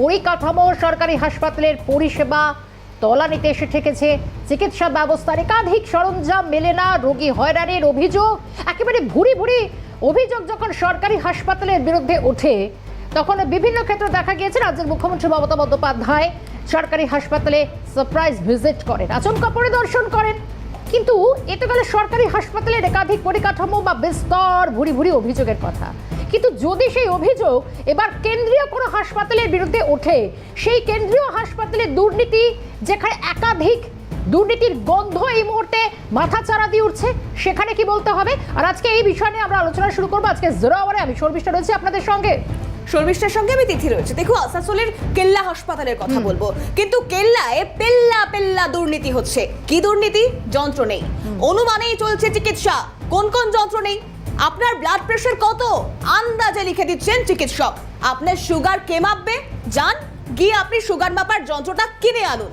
পরিকাঠামো সরকারি হাসপাতালের পরিষেবা তলানিতে এসে ঠেকেছে। চিকিৎসা ব্যবস্থার একাধিক সরঞ্জাম মেলে না, রোগী হয়রানির অভিযোগ। একেবারে ভুরি ভুরি অভিযোগ যখন সরকারি হাসপাতালের বিরুদ্ধে ওঠে, তখন বিভিন্ন ক্ষেত্রে দেখা গিয়েছে। রাজ্যের মুখ্যমন্ত্রী মমতা বন্দ্যোপাধ্যায় সরকারি হাসপাতালে সারপ্রাইজ ভিজিট করেন, আচমকা পরিদর্শন করেন। কিন্তু এতে গেলে সরকারি হাসপাতালের একাধিক পরিকাঠামো বা বিস্তর ভুরি ভুরি অভিযোগের কথা। কিন্তু যদি সেই অভিযোগ এবার কেন্দ্রীয় কোনো হাসপাতালের বিরুদ্ধে ওঠে সেই কেন্দ্রীয় হাসপাতালের দুর্নীতি যেখানে একাধিক দুর্নীতির গন্ধ এই মুহূর্তে মাথা চারা দিয়ে উঠছে সেখানে কি বলতে হবে? আর আজকে এই বিষয় নিয়ে আমরা আলোচনা শুরু করব। আজকে জোরো আওয়ারে আমি শর্মিষ্ঠা রয়েছে আপনাদের সঙ্গে। শর্মিষ্ঠার সঙ্গে আমি তিথি রয়েছে। দেখো আসানসোলের কেল্লা হাসপাতালের কথা বলব। কিন্তু কেল্লায় পেল্লা পেল্লা দুর্নীতি হচ্ছে। কি দুর্নীতি? যন্ত্র নেই। অনুমানেই চলছে চিকিৎসা। কোন কোন যন্ত্র নেই? আপনার ব্লাড প্রেশার কত? আন্দাজে লিখে দিচ্ছেন চিকিৎসক। আপনার সুগার কে মাপবে? যান, গিয়ে আপনি সুগার মাপার যন্ত্রটা কিনে আনুন।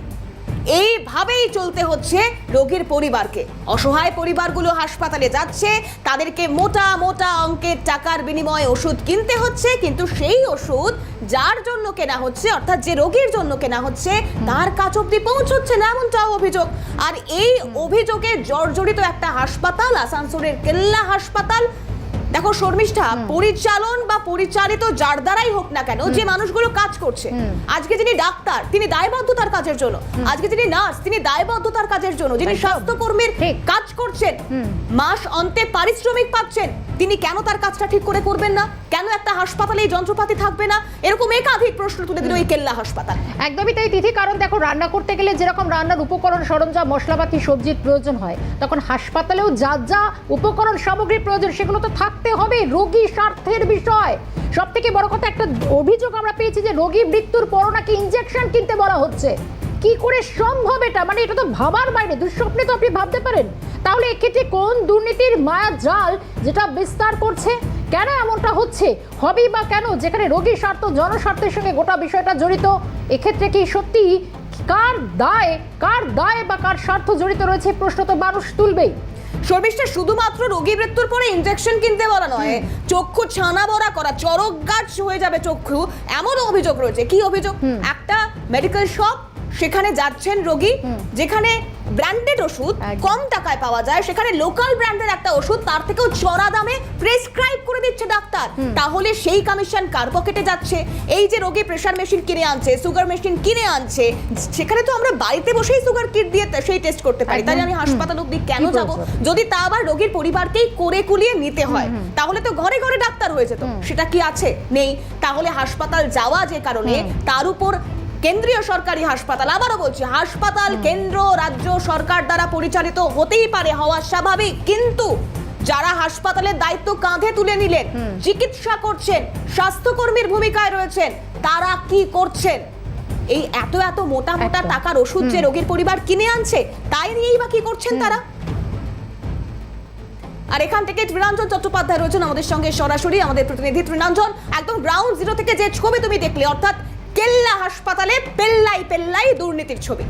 এইভাবেই চলতে হচ্ছে রোগীর পরিবারকে। অসহায় পরিবারগুলো হাসপাতালে যাচ্ছে, তাদেরকে মোটা মোটা অঙ্কের টাকার বিনিময়ে ওষুধ কিনতে হচ্ছে, কিন্তু সেই ওষুধ যার জন্য কেনা হচ্ছে, অর্থাৎ যে রোগীর জন্য কেনা হচ্ছে, তার কাছ অব্দি পৌঁছচ্ছে না এমনটাও অভিযোগ। আর এই অভিযোগে জর্জরিত একটা হাসপাতাল, আসানসোলের কেল্লা হাসপাতাল দেখো শর্মিষ্ঠা পরিচালন বা পরিচালিত যার দ্বারাই হোক না কেন যে মানুষগুলো কাজ করছে। আজকে যিনি ডাক্তার তিনি দায়বদ্ধতার কাজের জন্য। আজকে যিনি নার্স তিনি দায়বদ্ধতার কাজের জন্য। যিনি। স্বাস্থ্যকর্মীর কাজ করছেন মাস অন্তে পারিশ্রমিক পাচ্ছেন তিনি কেন তার কাজটা ঠিক করে করবেন না? কেন একটা হাসপাতালে এই যন্ত্রপাতি থাকবে না? এরকম একাধিক প্রশ্ন তুলে দিল এই কেল্লা হাসপাতাল। একদমই তাই। তিথি কারণ দেখো রান্না করতে গেলে যেরকম রান্নার উপকরণ সরঞ্জাম মশলাপাতি সবজির প্রয়োজন হয় তখন হাসপাতালেও যা যা উপকরণ সামগ্রীর প্রয়োজন সেগুলো তো থাকতে হবে রোগী স্বার্থের বিষয়। সব থেকে বড় কথা, একটা অভিযোগ আমরা পেয়েছি যে রোগী মৃত্যুর পরও নাকি ইনজেকশন কিনতে বলা হচ্ছে। কি করে সম্ভব এটা? মানে এটা তো ভাবার বাইরে, দুঃস্বপ্নে তো আপনি ভাবতে পারেন। তাহলে এক্ষেত্রে কোন দুর্নীতির মায়া জাল যেটা বিস্তার করছে? কেন এমনটা হচ্ছে? হবেই বা কেন? যেখানে রোগী স্বার্থ, জনস্বার্থের সঙ্গে গোটা বিষয়টা জড়িত, এক্ষেত্রে কি সত্যি কার দায় কার দায় বা কার স্বার্থ জড়িত রয়েছে? প্রশ্ন তো মানুষ তুলবেই। শর্মিষ্ঠা শুধুমাত্র রোগী মৃত্যুর পরে ইনজেকশন কিনতে বলা নয় চক্ষু ছানা বড়া করা চরক গাছ হয়ে যাবে চক্ষু এমন অভিযোগ রয়েছে। কি অভিযোগ? একটা মেডিকেল শপ সেখানে যাচ্ছেন রোগী যেখানে ব্র্যান্ডেড ওষুধ কম টাকায় পাওয়া যায় সেখানে লোকাল ব্র্যান্ডের একটা ওষুধ তার থেকেও চড়া দামে প্রেসক্রাইব করে দিচ্ছে ডাক্তার। তাহলে সেই কমিশন কার পকেটে যাচ্ছে? এই যে রোগী প্রেশার মেশিন কিনে আনছে সুগার মেশিন কিনে আনছে সেখানে তো আমরা বাড়িতে বসেই সুগার কিট দিয়ে সেই টেস্ট করতে পারি। তাহলে আমি হাসপাতাল অব্দি কেন যাব? যদি তা আবার রোগীর পরিবারকেই করে কুলিয়ে নিতে হয় তাহলে তো ঘরে ঘরে ডাক্তার হয়ে যেত। সেটা কি আছে? নেই। তাহলে হাসপাতাল যাওয়া যে কারণে তার উপর কেন্দ্রীয় সরকারি হাসপাতাল। আবারও বলছি হাসপাতাল কেন্দ্র রাজ্য সরকার দ্বারা পরিচালিত হতেই পারে হওয়া স্বাভাবিক। কিন্তু যারা হাসপাতালের দায়িত্ব কাঁধে তুলে নিলেন চিকিৎসা করছেন স্বাস্থ্যকর্মীর ভূমিকায় রয়েছেন তারা কি করছেন? এই এত এত মোটা মোটা টাকার ওষুধ যে রোগীর পরিবার কিনে আনছে তাই নিয়েই বা কি করছেন তারা? আর এখান থেকে তৃণাঞ্জন চট্টোপাধ্যায় রয়েছেন আমাদের সঙ্গে সরাসরি আমাদের প্রতিনিধি তৃণাঞ্জন একদম গ্রাউন্ড জিরো থেকে যে ছবি তুমি দেখলে অর্থাৎ কেল্লা হাসপাতালে পেল্লাই পেল্লাই দুর্নীতির ছবি।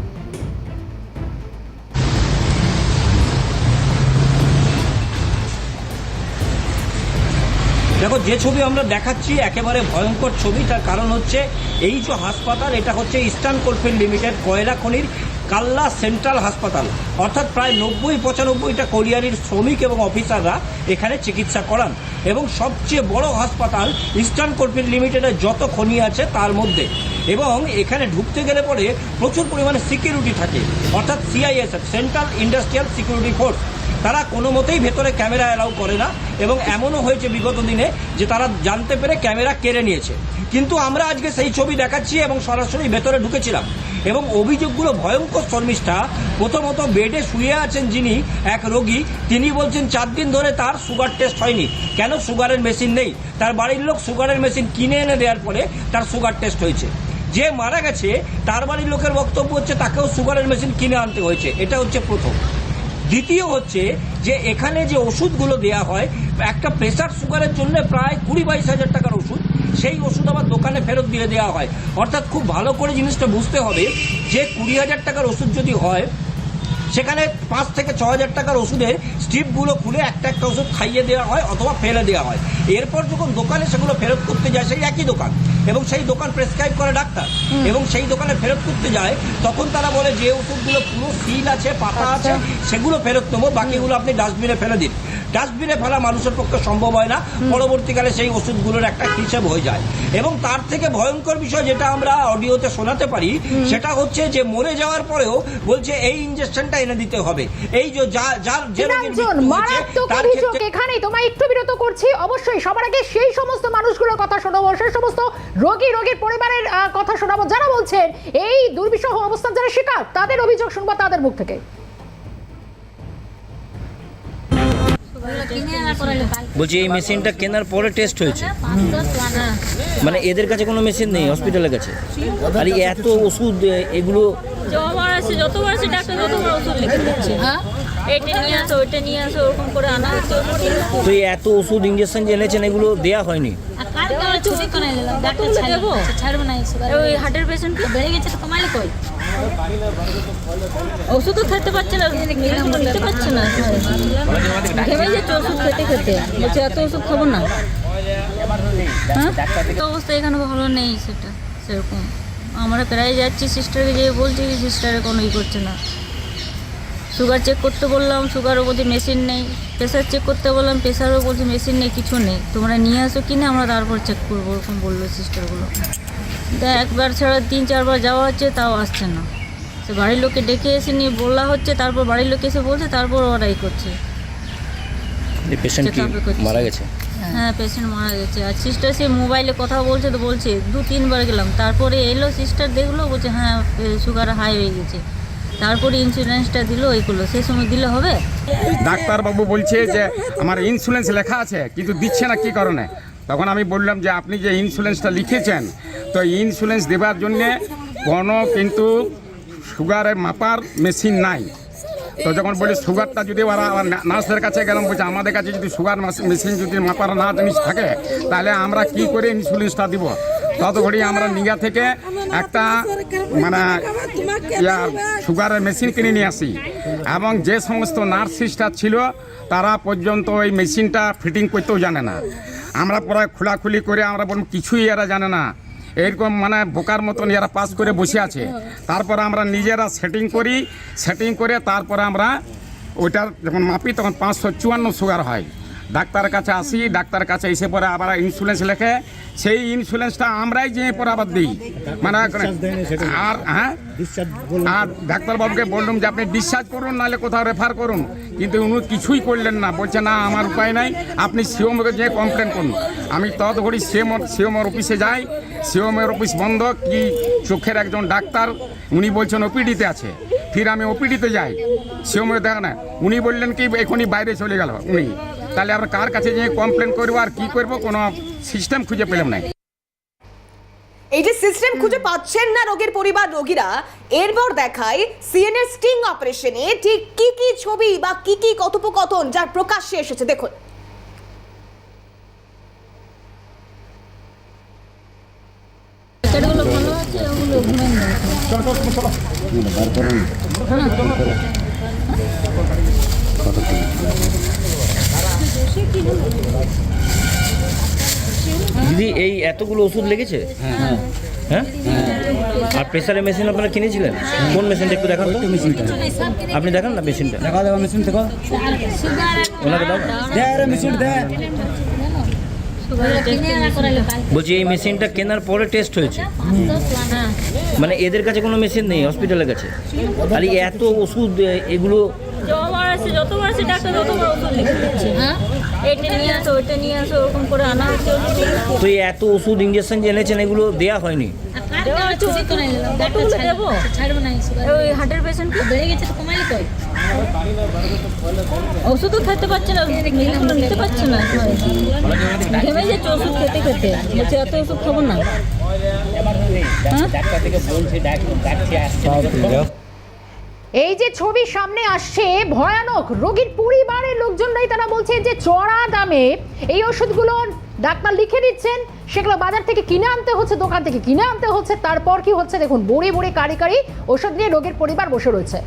দেখো, যে ছবি আমরা দেখাচ্ছি একেবারে ভয়ঙ্কর ছবি, তার কারণ হচ্ছে এই যে হাসপাতাল, এটা হচ্ছে ইস্টার্ন কোলফিল্ড লিমিটেড, কয়লা খনির কাল্লা সেন্ট্রাল হাসপাতাল। অর্থাৎ প্রায় নব্বই, পঁচানব্বইটা কোরিয়ারির শ্রমিক এবং অফিসাররা এখানে চিকিৎসা করান। এবং সবচেয়ে বড় হাসপাতাল ইস্টার্ন কোলফিল্ড লিমিটেডের যত খনি আছে তার মধ্যে। এবং এখানে ঢুকতে গেলে পরে প্রচুর পরিমাণে সিকিউরিটি থাকে। অর্থাৎ CISF, central industrial security force. তারা কোনো মতেই ভেতরে ক্যামেরা অ্যালাউ করে না এবং এমনও হয়েছে বিগত দিনে যে তারা জানতে পেরে ক্যামেরা কেড়ে নিয়েছে। কিন্তু আমরা আজকে সেই ছবি দেখাচ্ছি এবং সরাসরি ভেতরে ঢুকেছিলাম এবং অভিযোগগুলো ভয়ঙ্কর শর্মিষ্ঠা, প্রথমত বেডে শুয়ে আছেন যিনি এক রোগী, তিনি বলছেন চার দিন ধরে তার সুগার টেস্ট হয়নি। কেন সুগারের মেশিন নেই? তার বাড়ির লোক সুগারের মেশিন কিনে এনে দেওয়ার পরে তার সুগার টেস্ট হয়েছে। যে মারা গেছে, তার বাড়ির লোকের বক্তব্য হচ্ছে তাকেও সুগারের মেশিন কিনে আনতে হয়েছে। এটা হচ্ছে প্রথম। দ্বিতীয় হচ্ছে যে এখানে যে ওষুধগুলো দেওয়া হয়, একটা প্রেশার সুগারের জন্য প্রায় কুড়ি বাইশ হাজার টাকার ওষুধ, সেই ওষুধ আবার দোকানে ফেরত দিয়ে দেওয়া হয়। অর্থাৎ খুব ভালো করে জিনিসটা বুঝতে হবে যে কুড়ি হাজার টাকার ওষুধ যদি হয় সেখানে পাঁচ থেকে ছ হাজার টাকার ওষুধের স্ট্রিপগুলো খুলে একটা একটা ওষুধ খাইয়ে দেওয়া হয় অথবা ফেলে দেওয়া হয়। এরপর যখন দোকানে সেগুলো ফেরত করতে যায় সেই একই দোকান। এবং সেই দোকান প্রেসক্রাইব করে ডাক্তার। এবং সেই দোকানে ফেরত করতে যায় তখন তারা বলে যে ওষুধগুলো পুরো সিল আছে পাতা আছে সেগুলো ফেরত নেব বাকিগুলো আপনি ডাস্টবিনে ফেলে দিন। ডাস্টবিনে ফেলা মানুষের পক্ষে সম্ভব হয় না। পরবর্তীকালে সেই ওষুধগুলোর একটা হিসেব হয়ে যায়। এবং তার থেকে ভয়ঙ্কর বিষয় যেটা আমরা অডিওতে শোনাতে পারি সেটা হচ্ছে যে মরে যাওয়ার পরেও বলছে এই ইঞ্জেকশনটা এনে দিতে হবে। এই যে যা- যার যে অভিযোগ এখানেই। তোমায় একটু বিরত করছি। অবশ্যই সবার আগে সেই সমস্ত মানুষগুলোর কথা শোনাবো। সেই সমস্ত রোগী রোগীর পরিবারের কথা শোনাবো। যারা বলছেন এই দুর্বিষহ অবস্থান যারা শিকার তাদের অভিযোগ শুনব তাদের মুখ থেকে। বলছি এই মেশিনটা কেনার পরে টেস্ট হয়েছে। মানে এদের কাছে কোনো মেশিন নেই হসপিটালের কাছে। আর এত ওষুধ এগুলো যতবার আছে যতবার আছে ডাক্তার ততবার ওষুধ লিখে দিচ্ছে। এটা নিয়ে আসো ওইটা নিয়ে আসো ওরকম করে আনা হচ্ছে ওষুধ নিয়ে আসো। তো এই এত ওষুধ ইঞ্জেকশন যে এনেছেন এগুলো দেয়া হয়নি? ডাক্তার দেবো? ওই হার্টের পেশেন্ট বেড়ে গেছে তো কমাইলে কই? ওষুধও খেতে পারছে না খেতে পারছে না। ঘেমে যাচ্ছে ওষুধ খেতে খেতে। বলছে, এত ওষুধ খাব না। হ্যাঁ? তো অবস্থা এখানে ভালো নেই সেটা, সেরকম। আমরা প্রায় যাচ্ছি সিস্টারকে যেয়ে বলছি সিস্টারে কোনো ই করছে না। সুগার চেক করতে বললাম সুগারও বলছে মেশিন নেই। প্রেশার চেক করতে বললাম প্রেশারও বলছে মেশিন নেই কিছু নেই। তোমরা নিয়ে আসো কিনে আমরা তারপর চেক করব ওরকম বলল সিস্টারগুলো তা একবার ছাড়া তিন চারবার যাওয়া হচ্ছে তাও আসছে না। সে বাড়ির লোককে ডেকে এসে নিয়ে বলা হচ্ছে তারপর বাড়ির লোক এসে বলছে তারপর ওরাই কি? করছি। মারা গেছে? হ্যাঁ পেশেন্ট মারা গেছে। আর সিস্টার সে মোবাইলে কথা বলছে তো বলছে দু তিনবার গেলাম। তারপরে এলো সিস্টার দেখল বলছে হ্যাঁ সুগার হাই হয়ে গেছে। তারপরে ইন্স্যুরেন্সটা দিল ওই করল সেই সময় দিলে হবে? ডাক্তারবাবু বলছে যে, আমার ইন্স্যুরেন্স লেখা আছে, কিন্তু দিচ্ছে না কী কারণে? তখন আমি বললাম যে, আপনি যে ইন্স্যুরেন্সটা লিখেছেন, তো ইন্স্যুরেন্স দেওয়ার জন্যে কোনো কিন্তু সুগারের মাপার মেশিন নাই। তো যখন বলি সুগারটা যদি ওরা আবার না- নার্সদের কাছে গেলাম, বলছে আমাদের কাছে যদি সুগার মেশিন যদি মাপার না জিনিস থাকে, তাহলে আমরা কি করে ইন্স্যুরেন্সটা দিব? তত ঘড়ি আমরা নিগা থেকে একটা মানে ইয়ার সুগারের মেশিন কিনে নিয়ে আসি। এবং যে সমস্ত নার্স সিস্টার ছিল, তারা পর্যন্ত ওই মেশিনটা ফিটিং করতেও জানে না। আমরা প্রায় খোলাখুলি করে আমরা বললাম, কিছুই এরা জানে না। এরকম মানে বোকার মতন এরা পাস করে বসে আছে। তারপর আমরা নিজেরা সেটিং করি, সেটিং করে তারপরে আমরা ওইটার যখন মাপি, তখন পাঁচশো চুয়ান্ন সুগার হয়। ডাক্তারের কাছে আসি ডাক্তারের কাছে এসে পরে আবার ইন্স্যুরেন্স লেখে। সেই ইন্স্যুরেন্সটা আমরাই যেয়ে পরে আবার দিই। মানে আর হ্যাঁ? আর ডাক্তারবাবুকে বললাম যে আপনি ডিসচার্জ করুন নাহলে কোথাও রেফার করুন। কিন্তু উনি কিছুই করলেন না। বলছে না আমার উপায় নাই। আপনি সিওমকে যেয়ে কমপ্লেন করুন। আমি তৎঘড়ি সিএমর সিওমর অফিসে যাই। সিওমের অফিস বন্ধ কি চোখের একজন ডাক্তার উনি বলছেন ওপিডিতে আছে। ফির আমি ওপিডিতে যাই। সিওমে দেখা না উনি বললেন কি এখনই বাইরে চলে গেল উনি। তাহলে আমরা কার কাছে যেয়ে কমপ্লেন করব আর কি করব কোনো সিস্টেম খুঁজে পেলাম না। এই যে সিস্টেম খুঁজে পাচ্ছেন না রোগীর পরিবার রোগীরা এরপর দেখায় সিএনএর স্টিং অপারেশনে ঠিক কি কি ছবি বা কি কি কথোপকথন যার প্রকাশ্যে এসেছে দেখুন ভালো আছে ওগুলো ঘুরে দাও দিদি এই এতগুলো ওষুধ লেগেছে? হ্যাঁ? আর প্রেসারের মেশিন আপনারা কিনেছিলেন? কোন মেশিনটা একটু দেখান তো? মেশিনটা আপনি দেখান না মেশিনটা দেখা দেওয়া মেশিন থেকে। ওনাকে দাও। মেশিন বলছি এই মেশিনটা কেনার পরে টেস্ট হয়েছে? হ্যাঁ মানে এদের কাছে কোনো মেশিন নেই হসপিটালের কাছে? এই এত ওষুধ এগুলো যতবার আছে যতবার আছে ডাক্তার ততবার ওষুধ লিখে দিচ্ছে হ্যাঁ? এটা নিয়ে আসো ওইটা নিয়ে আসো ওরকম করে আনা হচ্ছে। তো এই এত ওষুধ ইঞ্জেকশন এনেছেন এগুলো দেয়া হয়নি? দেওয়া কই? ওষুধও খেতে পারছে না নিতে পারছে না। ঘেমে যাচ্ছে ওষুধ খেতে খেতে। বলছে এত ওষুধ খাব না। হ্যাঁ? এই যে ছবি সামনে আসছে, ভয়ানক। রোগীর পরিবারের লোকজনরাই তারা বলছে যে চড়া দামে এই ওষুধগুলো ডাক্তার লিখে দিচ্ছেন। সেগুলো বাজার থেকে কিনে আনতে হচ্ছে, দোকান থেকে কিনে আনতে হচ্ছে। তারপর কি হচ্ছে? দেখুন, বুড়ি বুড়ি কারি কারি ওষুধ নিয়ে রোগীর পরিবার বসে রয়েছে।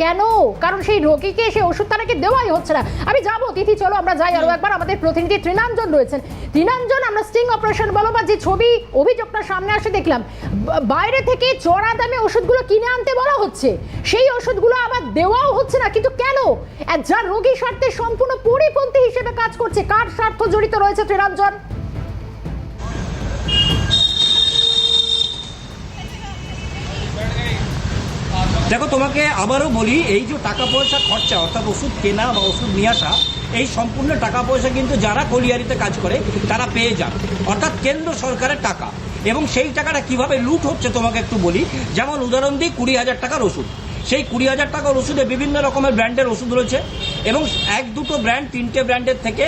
কেন? কারণ সেই রোগীকে সেই ওষুধটা নাকি দেওয়াই হচ্ছে না? আমি যাব, তিথি, চলো আমরা যাই। আরও একবার আমাদের প্রতিনিধি তৃণাঞ্জন রয়েছেন। তৃণাঞ্জন, আমরা স্টিং অপারেশন বলো বা যে ছবি, অভিযোগটা সামনে আসে দেখলাম। বাইরে থেকে চড়া দামে ওষুধগুলো কিনে আনতে বলা হচ্ছে। সেই ওষুধগুলো আবার দেওয়াও হচ্ছে না, কিন্তু কেন? যার রোগী স্বার্থে সম্পূর্ণ পরিপন্থী হিসেবে কাজ করছে, কার স্বার্থ জড়িত রয়েছে তৃণাঞ্জন? দেখো, তোমাকে আবারও বলি, এই যে টাকা পয়সা খরচা, অর্থাৎ ওষুধ কেনা বা ওষুধ নিয়ে আসা, এই সম্পূর্ণ টাকা পয়সা কিন্তু যারা কলিয়ারিতে কাজ করে, তারা পেয়ে যান। অর্থাৎ কেন্দ্র সরকারের টাকা। এবং সেই টাকাটা কীভাবে লুট হচ্ছে তোমাকে একটু বলি। যেমন উদাহরণ দিই, কুড়ি হাজার টাকার ওষুধ। সেই কুড়ি হাজার টাকার ওষুধে বিভিন্ন রকমের ব্র্যান্ডের ওষুধ রয়েছে এবং এক দুটো ব্র্যান্ড, তিনটে ব্র্যান্ডের থেকে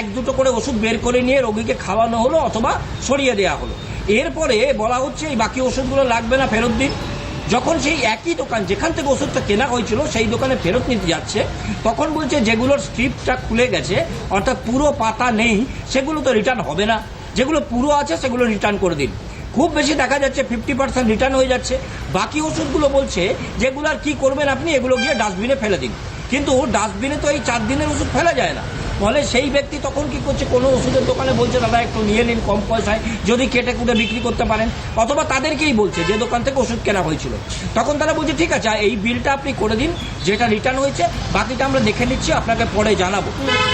এক দুটো করে ওষুধ বের করে নিয়ে রোগীকে খাওয়ানো হলো অথবা সরিয়ে দেওয়া হলো। এরপরে বলা হচ্ছে, এই বাকি ওষুধগুলো লাগবে না ফেরত দিন। যখন সেই একই দোকান, যেখান থেকে ওষুধটা কেনা হয়েছিল, সেই দোকানে ফেরত নিতে যাচ্ছে, তখন বলছে যেগুলোর স্ট্রিপটা খুলে গেছে, অর্থাৎ পুরো পাতা নেই, সেগুলো তো রিটার্ন হবে না। যেগুলো পুরো আছে, সেগুলো রিটার্ন করে দিন। খুব বেশি দেখা যাচ্ছে ফিফটি পার্সেন্ট রিটার্ন হয়ে যাচ্ছে। বাকি ওষুধগুলো বলছে, যেগুলো আর কি করবেন আপনি, এগুলো গিয়ে ডাস্টবিনে ফেলে দিন। কিন্তু ডাস্টবিনে তো এই চার দিনের ওষুধ ফেলা যায় না। ফলে সেই ব্যক্তি তখন কি করছে? কোনো ওষুধের দোকানে বলছে দাদা একটু নিয়ে নিন কম পয়সায় যদি কেটে কুটে বিক্রি করতে পারেন। অথবা তাদেরকেই বলছে যে দোকান থেকে ওষুধ কেনা হয়েছিল। তখন তারা বলছে ঠিক আছে এই বিলটা আপনি করে দিন যেটা রিটার্ন হয়েছে বাকিটা আমরা দেখে নিচ্ছি আপনাকে পরে জানাব।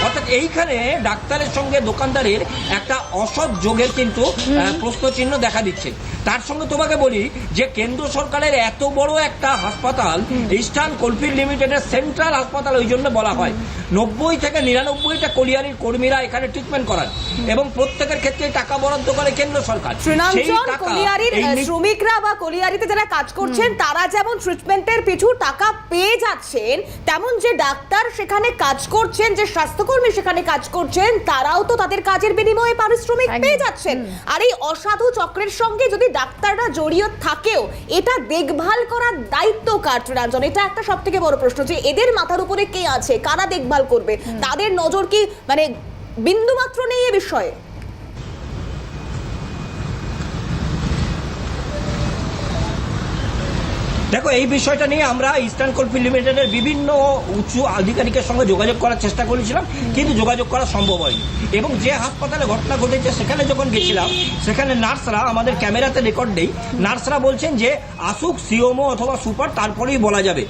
অর্থাৎ এইখানে ডাক্তারের সঙ্গে দোকানদারের একটা অসৎ যোগের কিন্তু আহ, প্রশ্নচিহ্ন দেখা দিচ্ছে। তার সঙ্গে তোমাকে বলি যে কেন্দ্র সরকারের এত বড় একটা হাসপাতাল ইস্টার্ন কোলফিল্ড লিমিটেডের সেন্ট্রাল হাসপাতাল ওই জন্য বলা হয়। নব্বই থেকে নিরানব্বইটা কলিয়ারির কর্মীরা এখানে ট্রিটমেন্ট করান। এবং প্রত্যেকের ক্ষেত্রে টাকা বরাদ্দ করে কেন্দ্র সরকার। কলিয়ারির শ্রমিকরা বা কলিয়ারিতে যারা কাজ করছেন তারা যেমন ট্রিটমেন্টের পিছু টাকা পেয়ে যাচ্ছেন তেমন যে ডাক্তার সেখানে কাজ করছেন যে স্বাস্থ্যকর্মী সেখানে কাজ করছেন তারাও তো তাদের কাজের বিনিময়ে পারিশ্রমিক পেয়ে যাচ্ছেন। আর এই অসাধু চক্রের সঙ্গে যদি ডাক্তাররা জড়িয়ে থাকেও এটা দেখভাল করার দায়িত্ব কার এটা একটা সব থেকে বড় প্রশ্ন যে এদের মাথার উপরে কে আছে? কারা দেখভাল করবে? তাদের নজর কি মানে বিন্দুমাত্র নেই এ বিষয়ে? দেখো, এই বিষয়টা নিয়ে আমরা ইস্টার্ন কোলফিল্ড লিমিটেডের বিভিন্ন উঁচু আধিকারিকের সঙ্গে যোগাযোগ করার চেষ্টা করেছিলাম, কিন্তু যোগাযোগ করা সম্ভব হয়নি। এবং যে হাসপাতালে ঘটনা ঘটেছে, সেখানে যখন গেছিলাম, সেখানে নার্সরা আমাদের ক্যামেরাতে রেকর্ড নেই, নার্সরা বলছেন যে আসুক, সিওমো অথবা সুপার, তারপরেই বলা যাবে।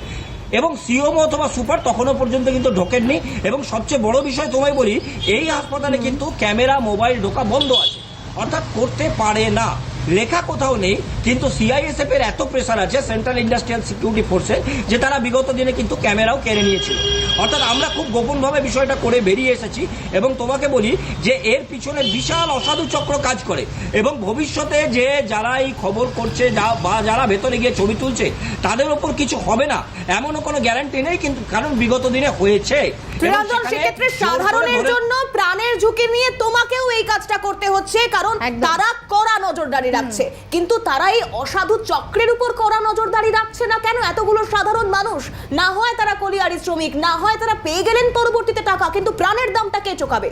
এবং সিওমো অথবা সুপার তখনও পর্যন্ত কিন্তু ঢোকেননি। এবং সবচেয়ে বড় বিষয় তোমায় বলি, এই হাসপাতালে কিন্তু ক্যামেরা, মোবাইল ঢোকা বন্ধ আছে। অর্থাৎ করতে পারে না। লেখা কোথাও নেই, কিন্তু সিআইএসএফ এর এত প্রেসার আছে সেন্ট্রাল ইন্ডাস্ট্রিয়াল সিকিউরিটি ফোর্সের যে তারা বিগত দিনে কিন্তু ক্যামেরাও কেড়ে নিয়েছিল। অর্থাৎ আমরা খুব গোপনভাবে বিষয়টা করে বেরিয়ে এসেছি এবং তোমাকে বলি যে এর পিছনে বিশাল অসাধু চক্র কাজ করে এবং ভবিষ্যতে যে যারা এই খবর করছে যা- বা যারা ভেতরে গিয়ে ছবি তুলছে, তাদের ওপর কিছু হবে না। এমনও কোনো গ্যারান্টি নেই কিন্তু, কারণ বিগত দিনে হয়েছে। সেখানে সেক্ষেত্রে সাধারণের জন্য প্রাণের ঝুঁকি নিয়ে তোমাকেও এই কাজটা করতে হচ্ছে কারণ তারা কড়া নজরদারি রাখছে। কিন্তু তারা এই অসাধু চক্রের উপর কড়া নজরদারি রাখছে না কেন? এতগুলো সাধারণ মানুষ না হয় তারা কলিয়ারি শ্রমিক না হয় তারা পেয়ে গেলেন পরবর্তীতে টাকা কিন্তু প্রাণের দামটা কে চোকাবে?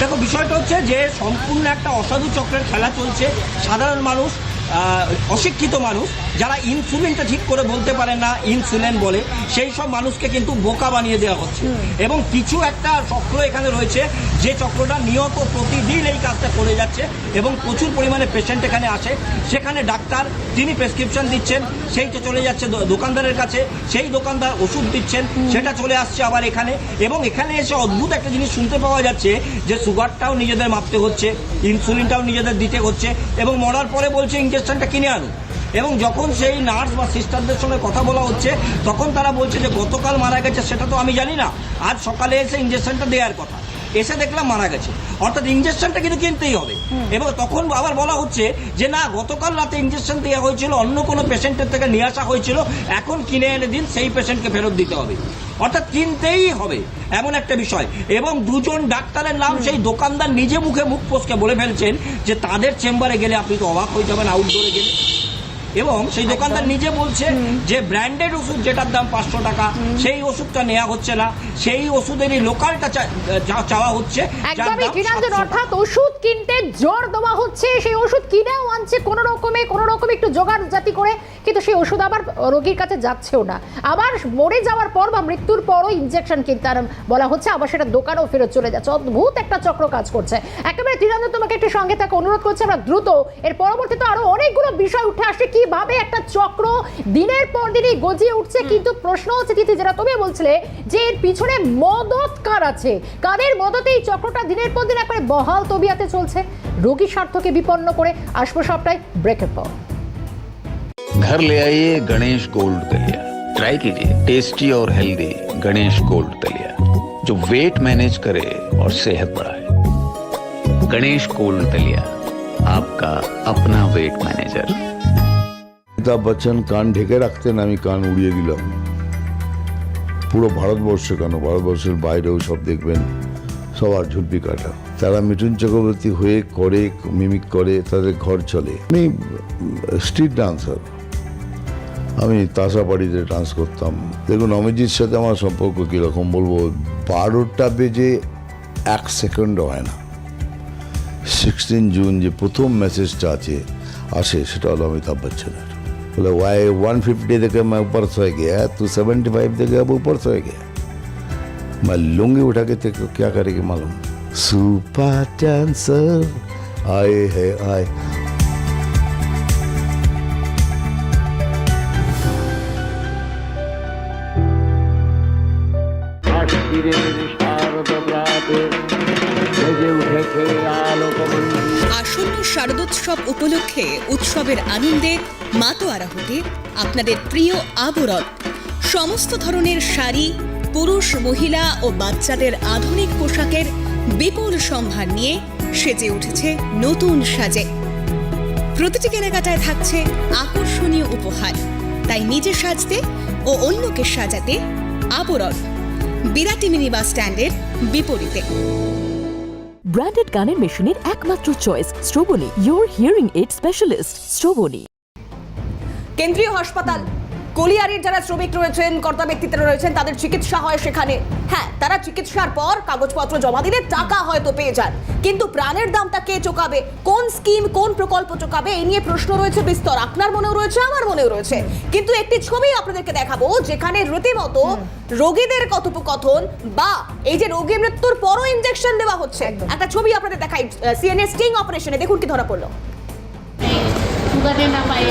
দেখো বিষয়টা হচ্ছে যে সম্পূর্ণ একটা অসাধু চক্রের খেলা চলছে। সাধারণ মানুষ অশিক্ষিত মানুষ যারা ইনসুলিনটা ঠিক করে বলতে পারে না ইনসুলিন বলে সেই সব মানুষকে কিন্তু বোকা বানিয়ে দেওয়া হচ্ছে। এবং কিছু একটা চক্র এখানে রয়েছে যে চক্রটা নিয়ত প্রতিদিন এই কাজটা করে যাচ্ছে এবং প্রচুর পরিমাণে পেশেন্ট এখানে আসে। সেখানে ডাক্তার তিনি প্রেসক্রিপশন দিচ্ছেন সেইটা চলে যাচ্ছে দোকানদারের কাছে সেই দোকানদার ওষুধ দিচ্ছেন সেটা চলে আসছে আবার এখানে। এবং এখানে এসে অদ্ভুত একটা জিনিস শুনতে পাওয়া যাচ্ছে যে সুগারটাও নিজেদের মাপতে হচ্ছে ইনসুলিনটাও নিজেদের দিতে হচ্ছে এবং মরার পরে বলছে ইঞ্জেকশনটা কিনে আনুন। এবং যখন সেই নার্স বা সিস্টারদের সঙ্গে কথা বলা হচ্ছে, তখন তারা বলছে যে গতকাল মারা গেছে, সেটা তো আমি জানি না। আজ সকালে এসে ইঞ্জেকশনটা দেওয়ার কথা। এসে দেখলাম মারা গেছে। অর্থাৎ ইঞ্জেকশনটা কিন্তু কিনতেই হবে। এবং তখন আবার বলা হচ্ছে যে না গতকাল রাতে ইঞ্জেকশন দেওয়া হয়েছিল অন্য কোনো পেশেন্টের থেকে নিয়ে আসা হয়েছিল এখন কিনে এনে দিন সেই পেশেন্টকে ফেরত দিতে হবে। অর্থাৎ কিনতেই হবে এমন একটা বিষয়। এবং দুজন ডাক্তারের নাম সেই দোকানদার নিজে মুখে মুখ পোষকে বলে ফেলছেন যে তাদের চেম্বারে গেলে আপনি তো অবাক হয়ে যাবেন আউটডোরে গেলে। এবং সেই দোকানদার নিজে বলছে যে ব্র্যান্ডেড ওষুধ যেটার দাম পাঁচশো টাকা সেই ওষুধটা নেওয়া হচ্ছে না। সেই ওষুধেরই লোকালটা চাওয়া হচ্ছে একদমই দাম কিনাঞ্জন 700 অর্থাৎ ওষুধ কিনতে জোর দেওয়া হচ্ছে সেই ওষুধ কিনেও আনছে কোনো রকমে কোনো রকমে একটু জোগাড় জাতি করে কিন্তু সেই ওষুধ আবার রোগীর কাছে যাচ্ছেও না। আবার মরে যাওয়ার পর বা মৃত্যুর পরও ইনজেকশন কিনতে বলা হচ্ছে আবার সেটা দোকানেও ফেরত চলে যাচ্ছে। অদ্ভুত একটা চক্র কাজ করছে। একেবারে ত্রিরঞ্জন তোমাকে একটু সঙ্গে থাকা অনুরোধ করছে আমরা দ্রুত এর পরবর্তীতে আরও অনেকগুলো বিষয় উঠে আসছে। কিভাবে একটা চক্র দিনের পর দিনই গজিয়ে উঠছে কিন্তু প্রশ্ন হচ্ছে তিথি যেটা তুমি বলছিলে যে এর পিছনে মদত কার আছে কাদের মদতে এই চক্রটা দিনের পর দিন একবারে বহাল তবিয়াতে চলছে রোগী স্বার্থকে বিপন্ন করে আসবো সবটাই ব্রেকের পর घर ले आइए गणेश गोल्ड दलिया ट्राई कीजिए टेस्टी और हेल्दी गणेश गोल्ड दलिया जो वेट मैनेज करे और सेहत बढ़ाए गणेश गोल्ड दलिया आपका अपना वेट मैनेजर অমিতাভ বচ্চন কান ঢেকে রাখতেন, আমি কান উড়িয়ে দিলাম। পুরো ভারতবর্ষ কেন? ভারতবর্ষের বাইরেও সব দেখবেন, সবার ঝুলপি কাটা। তারা মিঠুন চক্রবর্তী হয়ে করে, মিমিক করে, তাদের ঘর চলে। আমি স্ট্রিট ডান্সার আমি তাসা বাড়িতে ডান্স করতাম। দেখুন অমিজিৎ সাথে আমার সম্পর্ক কীরকম বলব, বারোটা বেজে এক সেকেন্ডও হয় না। সিক্সটিন জুন যে প্রথম মেসেজটা আছে, আসে, সেটা হলো অমিতাভ বচ্চনের। बोला वाई वन फिफ्टी देखे मैं ऊपर सोए गया, तू सेवेंटी फाइव देखे अब ऊपर सोए गया। मैं लूँगी उठा के तेरे को क्या करेगी मालूम? सुपर डांसर आए है, आए। শারদোৎসব উপলক্ষে উৎসবের আনন্দে মাতোয়ারা হতে আপনাদের প্রিয় আবরণ। সমস্ত ধরনের শাড়ি, পুরুষ, মহিলা ও বাচ্চাদের আধুনিক পোশাকের বিপুল সম্ভার নিয়ে সেজে উঠেছে নতুন সাজে। প্রতিটি কেনাকাটায় থাকছে আকর্ষণীয় উপহার। তাই নিজে সাজতে ও অন্যকে সাজাতে আবরণ। বিরাটি মিনি বাস স্ট্যান্ডের বিপরীতে। ব্র্যান্ডেড গানের মেশিনের একমাত্র চয়েস স্ট্রোবনি ইয়োর হিয়ারিং এইড স্পেশালিস্ট স্ট্রোবনি কেন্দ্রীয় হাসপাতাল। কলিয়ারির যারা শ্রমিক রয়েছেন কর্তা ব্যক্তিত্ব রয়েছেন তাদের চিকিৎসা হয় সেখানে। হ্যাঁ তারা চিকিৎসার পর কাগজপত্র জমা দিলে টাকা হয়তো পেয়ে যান। কিন্তু প্রাণের দামটা কে চোকাবে? কোন স্কিম কোন প্রকল্প চোকাবে? এই নিয়ে প্রশ্ন রয়েছে বিস্তর। আপনার মনেও রয়েছে আমার মনেও রয়েছে। কিন্তু একটি ছবি আপনাদেরকে দেখাবো যেখানে রীতিমতো রোগীদের কথোপকথন বা এই যে রোগী মৃত্যুর পরও ইনজেকশন দেওয়া হচ্ছে। একটা ছবি আপনাদের দেখাই সিএনএ স্টিং অপারেশনে দেখুন কি ধরা পড়ল। शुगर नहीं ना पाए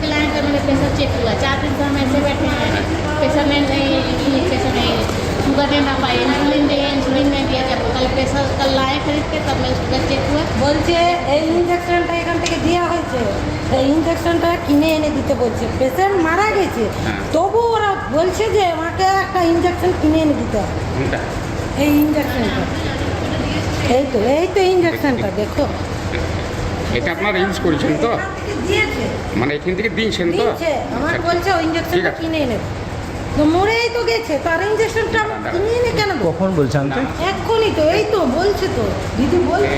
चलाएं तो मेरे प्रेशर चेक हुआ चार दिन से हम ऐसे बैठे हैं प्रेशर में नहीं प्रेशर नहीं शुगर नहीं ना पाए इंसुलिन दिए इंसुलिन नहीं दिया जब कल प्रेशर कल लाए खरीद के तब मैं शुगर चेक हुआ বলছে এই ইঞ্জেকশনটা এখান থেকে দেওয়া হয়েছে এই ইঞ্জেকশনটা কিনে এনে দিতে বলছে পেশেন্ট মারা গেছে তবু ওরা বলছে যে আমাকে একটা ইঞ্জেকশন কিনে এনে দিতে হবে এই ইঞ্জেকশনটা এই তো এই তো ইঞ্জেকশনটা দেখো এটা আপনারা ইউজ করেছেন তো দিয়েছে মানে এখান থেকে দিয়েছেন তো দিয়েছে আমার বলছে ওই ঠিক ইঞ্জেকশনটা আছে। কিনে এনে দে। তো মরেই তো গেছে তার ইঞ্জেকশনটা কিনে এনে কেন দেবো? কখন বলছেন তো এক্ষুনি তো এই তো বলছে তো দিদি বলছে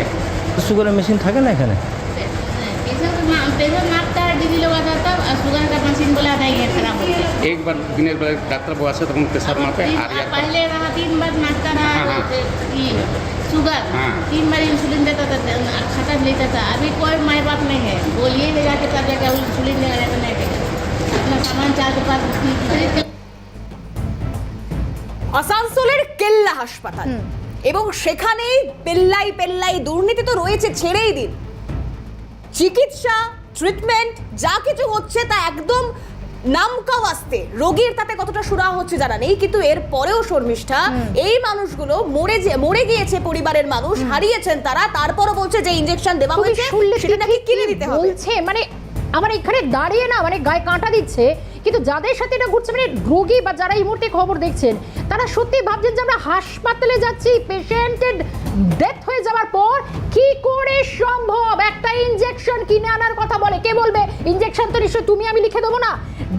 সুগারের মেশিন থাকে না এখানে प्रेशर प्रेशर मापता है दीदी लोग आता तब और शुगर का मशीन बोला था ये खराब हो गया একবার দিনের বেলা ডাক্তারবাবু আসে তখন প্রেশার মাপে तीन আর बार ইয়ার पहले रहा तीन बार मारता रहा हाँ, हाँ। ये शुगर हाँ। तीन बार इंसुलिन देता था खत्म लेता था अभी कोई माई बाप नहीं है बोलिए ले जाके तब जाके इंसुलिन ले तो नहीं देगा अपना सामान चार के पास আসানসোলের কেল্লা হাসপাতাল এবং সেখানেই পেল্লাই পেল্লাই দুর্নীতি তো রয়েছে ছেড়েই দিন চিকিৎসা ট্রিটমেন্ট যা কিছু হচ্ছে তা একদম নামকাও আসতে। রোগীর তাতে কতটা সুরা হচ্ছে জানা নেই কিন্তু এর পরেও শর্মিষ্ঠা এই মানুষগুলো মরে যে মরে গিয়েছে পরিবারের মানুষ হারিয়েছেন তারা তারপরও বলছে যে ইনজেকশন দেওয়া হয়েছে সেটা নাকি কিনে দিতে হবে। বলছে? মানে আমার এখানে দাঁড়িয়ে না মানে গায়ে কাঁটা দিচ্ছে কিন্তু যাদের সাথে এটা ঘুরছে মানে রোগী বা যারা এই মুহূর্তে খবর দেখছেন, তারা সত্যি ভাবছেন যে আমরা হাসপাতালে যাচ্ছি, পেশেন্টের ডেথ হয়ে যাওয়ার পর কি করে সম্ভব? একটা ইনজেকশন কিনে আনার কথা বলে, কে বলবে? ইনজেকশন তো নিশ্চয়ই তুমি, আমি লিখে দেবো না।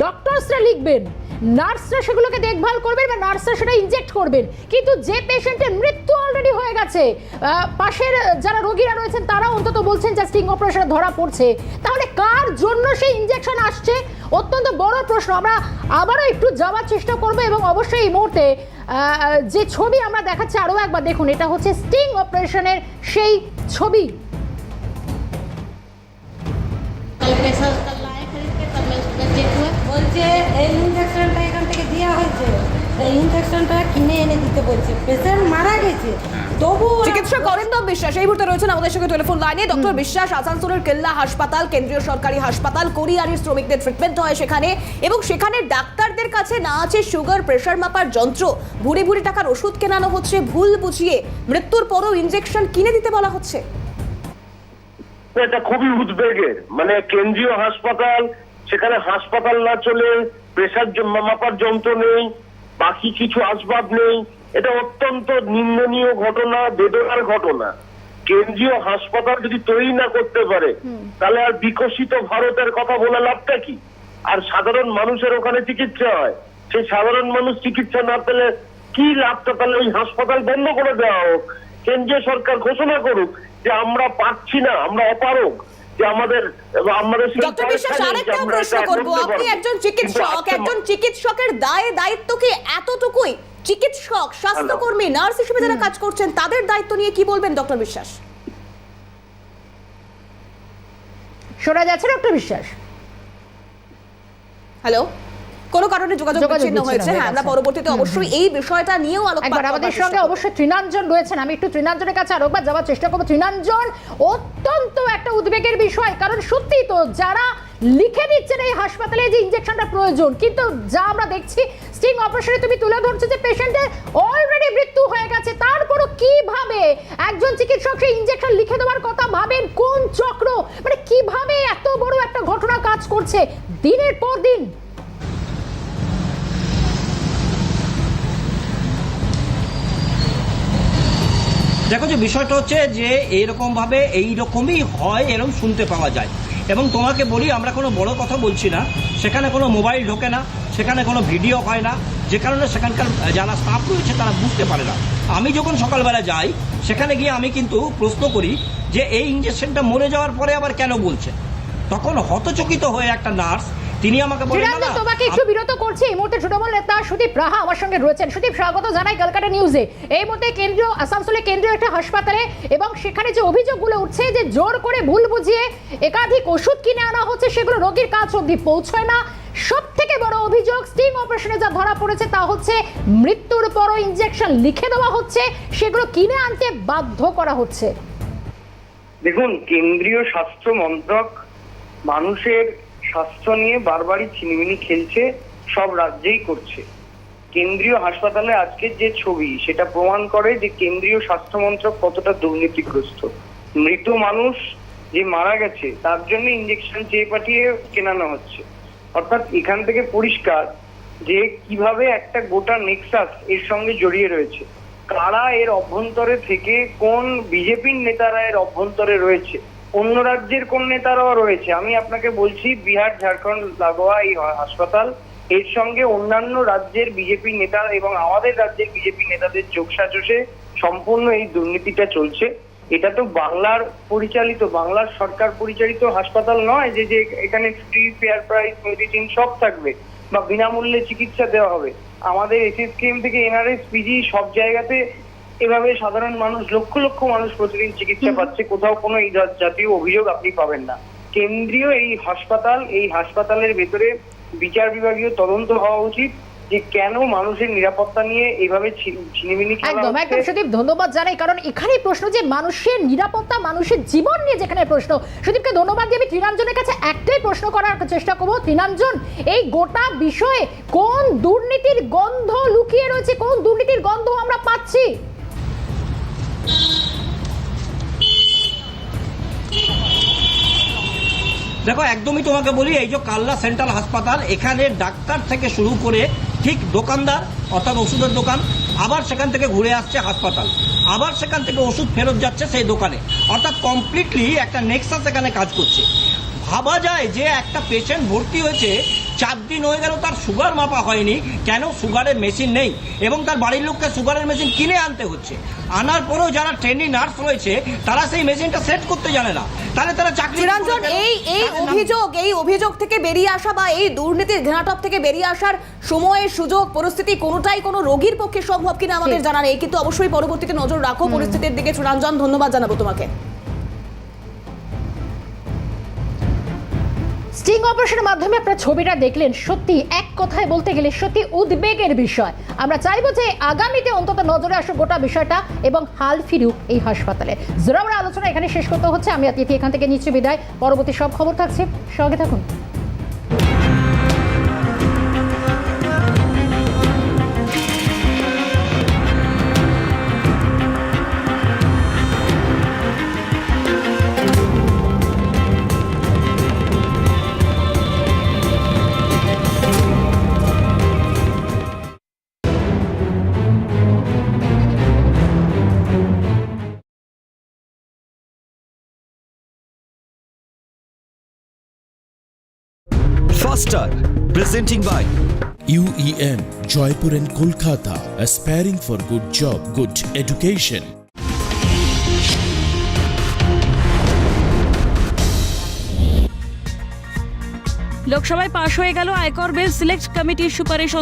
ডক্টরসরা লিখবেন, নার্সরা সেগুলোকে দেখভাল করবেন বা নার্সরা সেটা ইনজেক্ট করবেন। কিন্তু যে পেশেন্টের মৃত্যু আছে পাশের যারা রোগীরা রয়েছেন তারা অন্তত বলছেন যে স্টিং অপারেশন ধরা পড়ছে তাহলে কার জন্য সেই ইঞ্জেকশন আসছে অত্যন্ত বড় প্রশ্ন আমরা আবারও একটু যাওয়ার চেষ্টা করব এবং অবশ্যই এই মুহূর্তে যে ছবি আমরা দেখাচ্ছি আরও একবার দেখুন এটা হচ্ছে স্টিং অপারেশনের সেই ছবি বলছে এই ইঞ্জেকশনটা এখান থেকে দেওয়া হয়েছে এই ইঞ্জেকশনটা কিনে এনে দিতে বলছে। পেশেন্ট মারা গেছে। তবু ওরা- চিকিৎসক অরিন্দম বিশ্বাস এই মুহূর্তে রয়েছেন আমাদের সঙ্গে টেলিফোন লাইনে। ডক্টর বিশ্বাস আসানসোলের কেল্লা হাসপাতাল কেন্দ্রীয় সরকারি হাসপাতাল কোরিয়ারির শ্রমিকদের ট্রিটমেন্ট হয় সেখানে। এবং সেখানে ডাক্তারদের কাছে না আছে সুগার প্রেশার মাপার যন্ত্র। টাকার ওষুধ কেনানো হচ্ছে ভুল বুঝিয়ে। মৃত্যুর পরও ইনজেকশন কিনে দিতে বলা হচ্ছে। এটা খুবই উদ্বেগের মানে কেন্দ্রীয় হাসপাতাল সেখানে হাসপাতাল না চলে প্রেশার মাপার যন্ত্র নেই। বাকি কিছু আসবাব নেই। এটা অত্যন্ত নিন্দনীয় ঘটনা বেদনার ঘটনা। কেন্দ্রীয় হাসপাতাল যদি তৈরি না করতে পারে তাহলে আর বিকশিত ভারতের কথা বলে লাভটা কি? আর সাধারণ মানুষের ওখানে চিকিৎসা হয়। সেই সাধারণ মানুষ চিকিৎসা না পেলে কি লাভটা? তাহলে ওই হাসপাতাল বন্ধ করে দেওয়া হোক। কেন্দ্রীয় সরকার ঘোষণা করুক যে আমরা পাচ্ছি না আমরা অপারগ। যে আমাদের আমাদের ডক্টর বিশ্বাস আমরা প্রশ্ন করব। আপনি একজন চিকিৎসক একজন চিকিৎসকের দায় দায়িত্ব কি এতটুকুই চিকিৎসক স্বাস্থ্যকর্মী নার্স হিসেবে যারা কাজ করছেন তাদের দায়িত্ব নিয়ে কি বলবেন ডক্টর বিশ্বাস? শোনা যাচ্ছে ডক্টর বিশ্বাস? হ্যালো? কোনো কারণে যোগাযোগ বিচ্ছিন্ন হয়েছে? হ্যাঁ আমরা পরবর্তীতে অবশ্যই এই বিষয়টা নিয়েও আলোকপাত একবার আমাদের সঙ্গে অবশ্যই তৃণাঞ্জন রয়েছেন। আমি একটু তৃণাঞ্জনের কাছে আরেকবার যাওয়ার চেষ্টা করব। তৃণাঞ্জন অত্যন্ত একটা উদ্বেগের বিষয়, কারণ সত্যি তো যারা লিখে দিচ্ছেন এই হাসপাতালে যে ইনজেকশনটা প্রয়োজন, কিন্তু যা আমরা দেখছি স্টিং অপারেশনে তুমি তুলে ধরছো যে পেশেন্টের অলরেডি মৃত্যু হয়ে গেছে, তারপরও কীভাবে একজন চিকিৎসক সেই ইনজেকশন লিখে দেওয়ার কথা ভাবেন? কোন চক্র? মানে কীভাবে এত বড় একটা ঘটনা কাজ করছে? দিনের পর দিন দেখো যে বিষয়টা হচ্ছে যে এইরকম ভাবে এইরকমই হয় এরকম শুনতে পাওয়া যায়। এবং তোমাকে বলি, আমরা কোনো বড় কথা বলছি না, সেখানে কোনো মোবাইল ঢোকে না, সেখানে কোনো ভিডিও হয় না, যে কারণে সেখানকার যারা স্টাফ রয়েছে তারা বুঝতে পারে না। আমি যখন সকালবেলা যাই, সেখানে গিয়ে আমি কিন্তু প্রশ্ন করি যে এই ইঞ্জেকশনটা মরে যাওয়ার পরে আবার কেন বলছে? তখন হতচকিত হয়ে একটা নার্স তিনি আমাকে বলেন "দাদা, তোমাকে একটু বিরত করছি। এই মুহূর্তে তৃণমূল নেতা সুদীপ রাহা আমার সঙ্গে রয়েছেন। সুদীপ স্বাগত জানাই কলকাতা নিউজে। এই মুহূর্তে কেন্দ্রীয় আসানসোলে কেন্দ্রীয় একটা হাসপাতালে এবং সেখানে যে অভিযোগগুলো উঠছে যে জোর করে ভুল বুঝিয়ে একাধিক ওষুধ কিনে আনা হচ্ছে সেগুলো রোগীর কাছ অব্দি পৌঁছয় না। সব থেকে বড় অভিযোগ স্টিং অপারেশনে যা ধরা পড়েছে তা হচ্ছে মৃত্যুর পরও ইনজেকশন লিখে দেওয়া হচ্ছে সেগুলো কিনে আনতে বাধ্য করা হচ্ছে। দেখুন কেন্দ্রীয় স্বাস্থ্য মন্ত্রক মানুষের স্বাস্থ্য নিয়ে বারবারই ছিনিমিনি খেলছে সব রাজ্যেই করছে। কেন্দ্রীয় হাসপাতালে আজকের যে ছবি, সেটা প্রমাণ করে যে কেন্দ্রীয় স্বাস্থ্য মন্ত্রক কতটা দুর্নীতিগ্রস্ত। মৃত মানুষ যে মারা গেছে, তার জন্য ইঞ্জেকশন চেয়ে পাঠিয়ে কেনানো হচ্ছে। অর্থাৎ এখান থেকে পরিষ্কার যে কীভাবে একটা গোটা নেক্সাস এর সঙ্গে জড়িয়ে রয়েছে। কারা এর অভ্যন্তরে থেকে কোন বিজেপির নেতারা এর অভ্যন্তরে রয়েছে? অন্য রাজ্যের কোন নেতারাও রয়েছে। আমি আপনাকে বলছি, বিহার, ঝাড়খণ্ড, লাগোয়া, এই হাসপাতাল, এর সঙ্গে অন্যান্য রাজ্যের বিজেপি নেতা এবং আমাদের রাজ্যের বিজেপি নেতাদের যোগসাজসে সম্পূর্ণ এই দুর্নীতিটা চলছে। এটা তো বাংলার পরিচালিত, বাংলার সরকার পরিচালিত হাসপাতাল নয় যে যে এখানে ফ্রি ফেয়ার প্রাইস মেডিসিন সব থাকবে বা বিনামূল্যে চিকিৎসা দেওয়া হবে। আমাদের এসএসকেএম থেকে এনআরএস পিজি সব জায়গাতে এভাবে সাধারণ মানুষ লক্ষ লক্ষ মানুষ প্রতিদিন চিকিৎসা পাচ্ছে কোথাও কোনো এই জাতীয় অভিযোগ আপনি পাবেন না। কেন্দ্রীয় এই হাসপাতাল এই হাসপাতালের ভেতরে বিচার বিভাগীয় তদন্ত হওয়া উচিত যে কেন মানুষের নিরাপত্তা নিয়ে এইভাবে ছিনিমিনি একদম একদম সুদীপ ধন্যবাদ জানাই। কারণ এখানেই প্রশ্ন যে মানুষের নিরাপত্তা মানুষের জীবন নিয়ে যেখানে প্রশ্ন। সুদীপকে ধন্যবাদ দিয়ে আমি তৃণাঞ্জনের কাছে একটাই প্রশ্ন করার চেষ্টা করব। তৃণাঞ্জন এই গোটা বিষয়ে কোন দুর্নীতির গন্ধ লুকিয়ে রয়েছে? কোন দুর্নীতির গন্ধ আমরা পাচ্ছি? দেখো, একদমই তোমাকে বলি, এই যে কাল্লা সেন্ট্রাল হাসপাতাল, এখানে ডাক্তার থেকে শুরু করে ঠিক দোকানদার, অর্থাৎ ওষুধের দোকান, আবার সেখান থেকে ঘুরে আসছে হাসপাতাল। আবার সেখান থেকে ওষুধ ফেরত যাচ্ছে সেই দোকানে। অর্থাৎ কমপ্লিটলি একটা নেক্সাস এখানে কাজ করছে। ভাবা যায় যে একটা পেশেন্ট ভর্তি হয়েছে চার দিন হয়ে গেল তার সুগার মাপা হয়নি। কেন? সুগারের মেশিন নেই। এবং তার বাড়ির লোককে সুগারের মেশিন কিনে আনতে হচ্ছে। আনার পরেও যারা ট্রেনিং নার্স রয়েছে তারা সেই মেশিনটা সেট করতে জানে না। তাহলে তারা চাকরি এই এই অভিযোগ এই অভিযোগ থেকে বেরিয়ে আসা বা এই দুর্নীতির ঘেরাটপ থেকে বেরিয়ে আসার সময় সুযোগ পরিস্থিতি কোনোটাই কোনো রোগীর পক্ষে সম্ভব কিনা আমাদের। জানা নেই। কিন্তু অবশ্যই পরবর্তীতে নজর রাখো পরিস্থিতির দিকে। চিরঞ্জন ধন্যবাদ জানাব তোমাকে। স্টিং অপারেশনের মাধ্যমে আপনার ছবিটা দেখলেন। সত্যি এক কথায় বলতে গেলে সত্যি উদ্বেগের বিষয়। আমরা চাইব যে আগামীতে অন্তত নজরে আসুক গোটা বিষয়টা এবং হাল ফিরুক এই হাসপাতালে। জোর আমরা আলোচনা এখানে শেষ করতে হচ্ছে। আমি অতিথি এখান থেকে নিচ্ছি বিদায়। পরবর্তী সব খবর থাকছে। সঙ্গে থাকুন। Faster, presenting by UEM Jaipur and Kolkata, aspiring for good job, good education. লোকসভায় পাশ হয়ে গেল আয়কর বিল সিলেক্ট কমিটির সুপারিশ